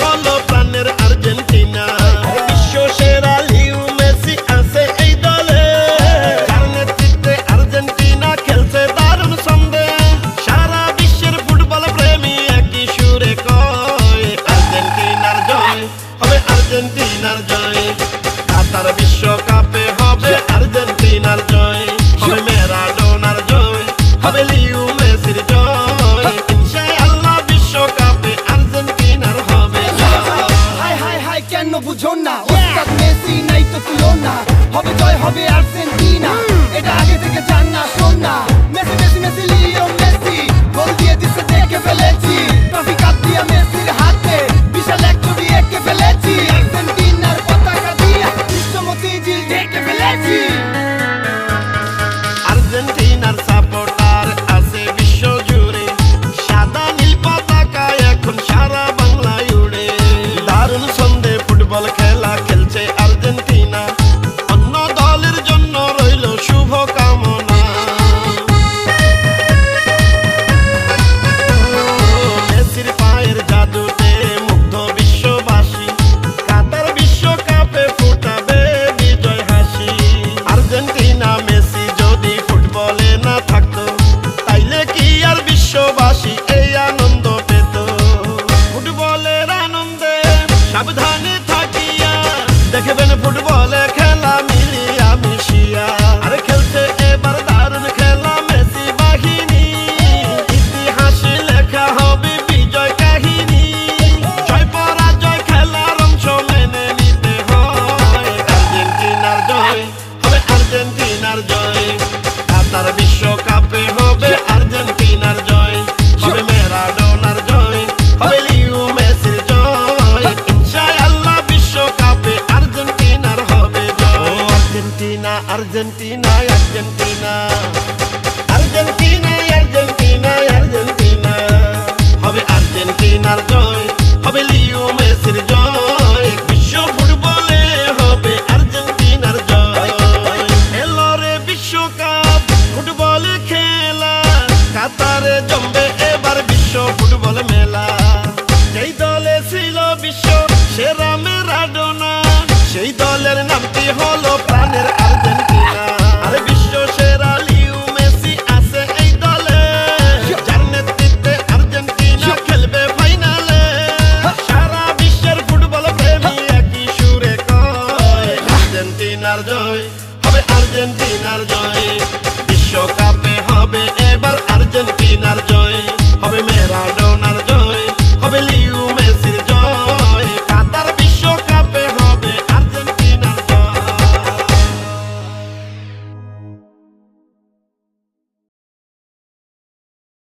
হলো প্রাণের আর্জেন্টিনা। বিশ্ব সেরা মেসি আছে এই দলে। নেতৃত্বে আর্জেন্টিনা খেলছে দারুণ সারা বিশ্বের ফুটবল প্রেমী একই সুরে কয়, আর্জেন্টিনার জয় হবে আর্জেন্টিনার জয়। কাতার বিশ্বকাপে হবে আর্জেন্টিনার জয়, হবে ম্যারাডোনার জয়, হবে সাবধানে থাকিয়া। দেখবেন ফুটবলে খেলা মিলিয়া মিশিয়া। আরে খেলছে এবার দারুণ খেলা মেসি বাহিনী। ইতিহাসে লেখা হবে বিজয় কাহিনী। জয় পরাজয় খেলার অংশ মেনে নিতে হয়। আর্জেন্টিনার জয়, হবে আর্জেন্টিনার জয়। কাতার বিশ্বকাপে হবে Argentina Argentina. Argentina Argentina Argentina. হবে আর্জেন্টিনার জয়, হবে লিও মেসির জয়। বিশ্ব ফুটবলে হবে আর্জেন্টিনার জয়। এলো রে বিশ্বকাপ, ফুটবল খেলা। কাতারে জমবে এবার বিশ্ব ফুটবল মেলা। যেই দলে ছিল বিশ্ব, সেরা মেরাডোনা। সেই দলের নামটি হলো